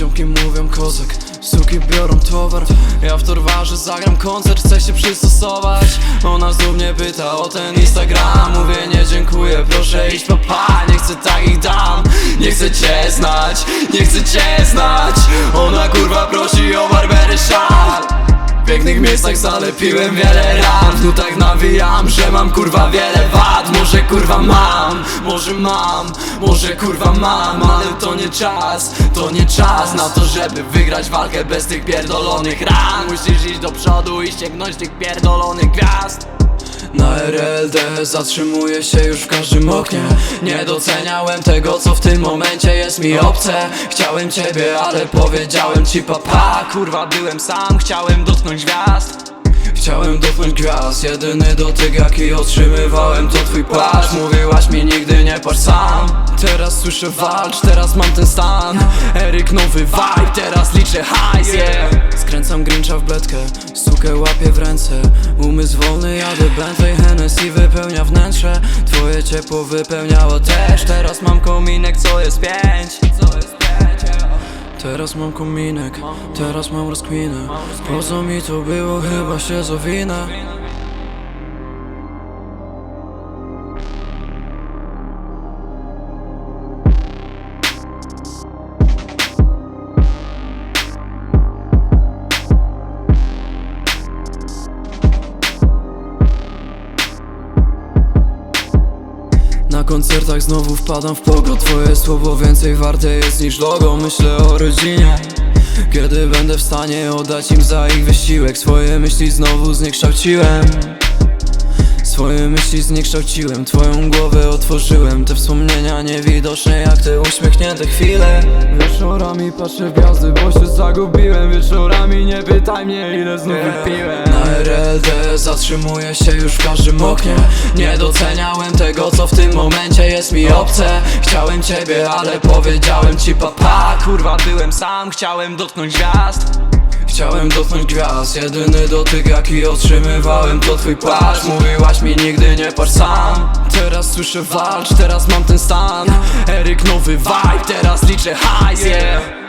Ziomki mówią kozak, suki biorą towar. Ja w torwarze zagram koncert, chcę się przystosować. Ona znów mnie pyta o ten Instagram. Mówię nie dziękuję, proszę iść papa Nie chcę takich dam, nie chcę cię znać Nie chcę cię znać. Ona miejscach zalepiłem wiele ran. W nutach nawijam, że mam kurwa wiele wad. Może kurwa mam, może mam, może kurwa mam. Ale to nie czas, to nie czas Na to, żeby wygrać walkę bez tych pierdolonych ran. Musisz iść do przodu i sięgnąć tych pierdolonych gwiazd na RLD zatrzymuję się już w każdym oknie. Nie doceniałem tego co w tym momencie jest mi obce. Chciałem ciebie, ale powiedziałem ci papa Kurwa byłem sam, chciałem dotknąć gwiazd. Chciałem dotknąć gwiazd, jedyny dotyk jaki otrzymywałem to twój płaszcz. Mówiłaś mi nigdy nie patrz sam Teraz słyszę walcz, teraz mam ten stan. Eryk nowy vibe, teraz liczę hajs, yeah. Skręcam Grincha w bledkę, sukę łapię w ręce. Umysł wolny, jadę Bentley, Hennessy wypełnia wnętrze. Twoje ciepło wypełniało też. Teraz mam kominek, co jest pięć. Teraz mam kominek, teraz mam rozkminę. Po co mi to było, chyba się zawinę koncertach znowu wpadam w pogo Twoje słowo więcej warte jest niż logo. Myślę o rodzinie. Kiedy będę w stanie oddać im za ich wysiłek Swoje myśli znowu zniekształciłem Swoje myśli zniekształciłem Twoją głowę otworzyłem. Te wspomnienia niewidoczne jak te uśmiechnięte chwile. Wieczorami patrzę w gwiazdy, bo się zagubiłem. Wieczorami nie pytaj mnie ile znów wypiłem. Na RLD zatrzymuję się już w każdym oknie. Nie doceniałem tego co w tym momencie jest mi obce. Chciałem ciebie, ale powiedziałem ci papa Kurwa byłem sam, chciałem dotknąć gwiazd Chciałem dotknąć gwiazd, jedyny dotyk jaki otrzymywałem to twój płaszcz Mówiłaś mi nigdy nie patrz sam. Teraz słyszę walcz, teraz mam ten stan. Eryk nowy vibe, teraz liczę hajs, yeah